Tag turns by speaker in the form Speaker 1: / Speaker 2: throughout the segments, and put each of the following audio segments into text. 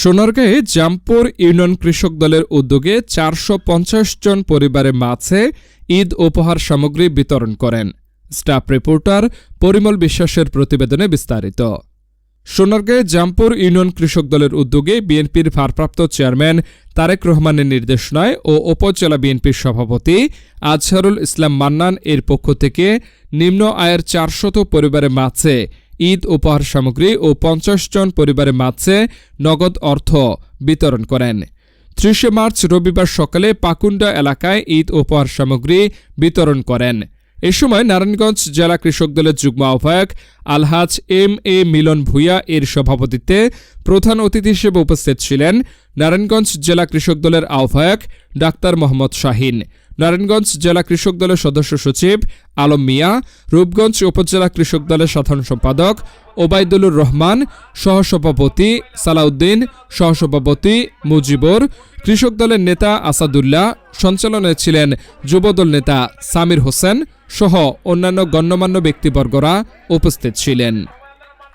Speaker 1: সোনারগাঁয়ে জামপুর ইউনিয়ন কৃষক দলের উদ্যোগে চারশো পঞ্চাশ জন পরিবারে মাছে ঈদ উপহার সামগ্রী বিতরণ করেন। স্টাফ রিপোর্টার পরিমল বিশ্বাসের প্রতিবেদনে বিস্তারিত। সোনারগাঁয়ে জামপুর ইউনিয়ন কৃষক দলের উদ্যোগে বিএনপির ভারপ্রাপ্ত চেয়ারম্যান তারেক রহমানের নির্দেশনায় ও উপজেলা বিএনপির সভাপতি আজহারুল ইসলাম মান্নান এর পক্ষ থেকে নিম্ন আয়ের চারশত পরিবারে মাঝে ঈদ উপহার সামগ্রী ও পঞ্চাশ জন পরিবারের মাঝে নগদ অর্থ বিতরণ করেন। ত্রিশে মার্চ রবিবার সকালে পাকুন্ডা এলাকায় ঈদ উপহার সামগ্রী বিতরণ করেন। এ সময় নারায়ণগঞ্জ জেলা কৃষক দলের যুগ্ম আহ্বায়ক আলহাজ এম এ মিলন ভূঁইয়া এর সভাপতিত্বে প্রধান অতিথি হিসেবে উপস্থিত ছিলেন নারায়ণগঞ্জ জেলা কৃষক দলের আহ্বায়ক ডাক্তার মোহাম্মদ শাহিন। নারায়ণগঞ্জ জেলা কৃষক দলের সদস্য সচিব আলম মিয়া, রূপগঞ্জ উপজেলা কৃষক দলের সাধারণ সম্পাদক ওবায়দুলুর রহমান, সহসভাপতি সালাউদ্দিন, সহসভাপতি মুজিবর, কৃষক দলের নেতা আসাদুল্লাহ সঞ্চালনে ছিলেন যুবদল নেতা সামির হোসেন সহ অন্যান্য গণ্যমান্য ব্যক্তিবর্গরা উপস্থিত ছিলেন।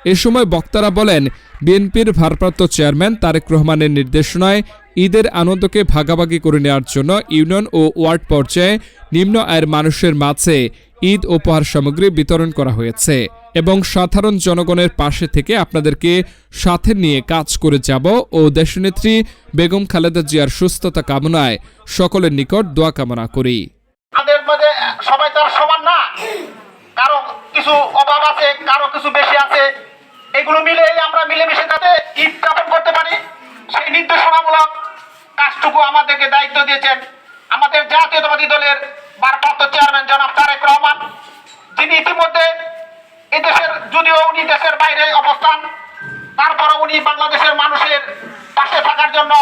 Speaker 1: এ সময় বক্তারা বলেন, বিএনপির ভারপ্রাপ্ত চেয়ারম্যান তারেক রহমানের নির্দেশনায় ঈদের আনন্দকে ভাগাভাগি করে নেওয়ার জন্য ইউনিয়ন ও ওয়ার্ড পর্যায়ে নিম্ন আয়ের মানুষের মাঝে ঈদ উপহার সামগ্রী বিতরণ করা হয়েছে এবং সাধারণ জনগণের পাশে থেকে আপনাদেরকে সাথে নিয়ে কাজ করে যাব ও দেশনেত্রী বেগম খালেদা জিয়ার সুস্থতা কামনায় সকলের নিকট দোয়া কামনা করি।
Speaker 2: সবাই তো সমান না। কারও কিছু অভাব আছে, কারও কিছু বেশি আছে। এগুলো মিলে আমরা মিলেমিশে ঈদ যাপন করতে পারি। সেই নির্দেশনামূলক কাজটুকু আমাদেরকে দায়িত্ব দিয়েছেন। আমাদের জাতীয়তাবাদী দলের ভারপ্রাপ্ত চেয়ারম্যান জনাব তারেক রহমান, যিনি ইতিমধ্যে এদেশের, যদিও উনি দেশের বাইরে অবস্থান, তারপরও উনি বাংলাদেশের মানুষের পাশে থাকার জন্য,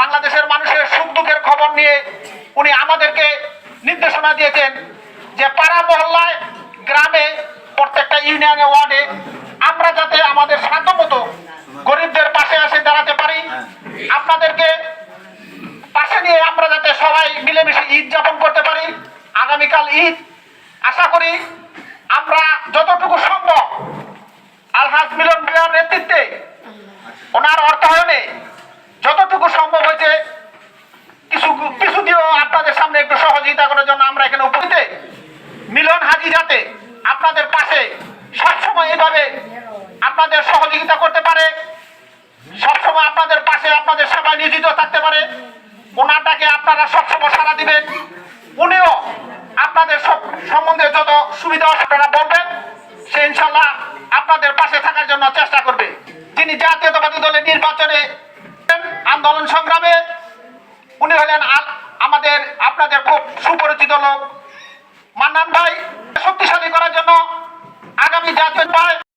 Speaker 2: বাংলাদেশের মানুষের সুখ দুঃখের খবর নিয়ে উনি আমাদেরকে নির্দেশনা দিয়েছেন যে পাড়া মহল্লায়, গ্রামে, প্রত্যেকটা ইউনিয়নে, ওয়ার্ডে আমরা যাতে আমাদের সাধ্যমতো গরিবদের পাশে এসে দাঁড়াতে পারি আপনাদেরকে পাশে নিয়ে আমরা যাতে সবাই মিলেমিশে ঈদ যাপন করতে পারি, আগামীকাল ঈদ। আশা করি আমরা যতটুকু সম্ভব আলহাজ মিলন মিয়ার নেতৃত্বে, ওনার অর্থায়নে যতটুকু সম্ভব হয়েছে, কিছু কিছু দিয়েও আপনাদের সামনে একটু সহযোগিতা করার জন্য আমরা এখানে উপস্থিত। মিলন হাজি যাতে আপনাদের পাশে সবসময় এভাবে আপনাদের সহযোগিতা করতে পারে, সবসময় আপনাদের পাশে আপনাদের সেবায় নিয়োজিত থাকতে পারে। ওনারটাকে আপনারা সবসময় সারা দিবেন। উনিও আপনাদের সব সম্বন্ধে যত সুবিধা আপনারা বলবেন, সে ইনশাল্লাহ আপনাদের পাশে থাকার জন্য চেষ্টা করবে। তিনি জাতীয়তাবাদী দলের নির্বাচনে আন্দোলন সংগ্রামে, উনি হলেন আমাদের, আপনাদের খুব সুপরিচিত লোক। মান্নান ভাই, শক্তিশালী করার জন্য আগামী জাতীয়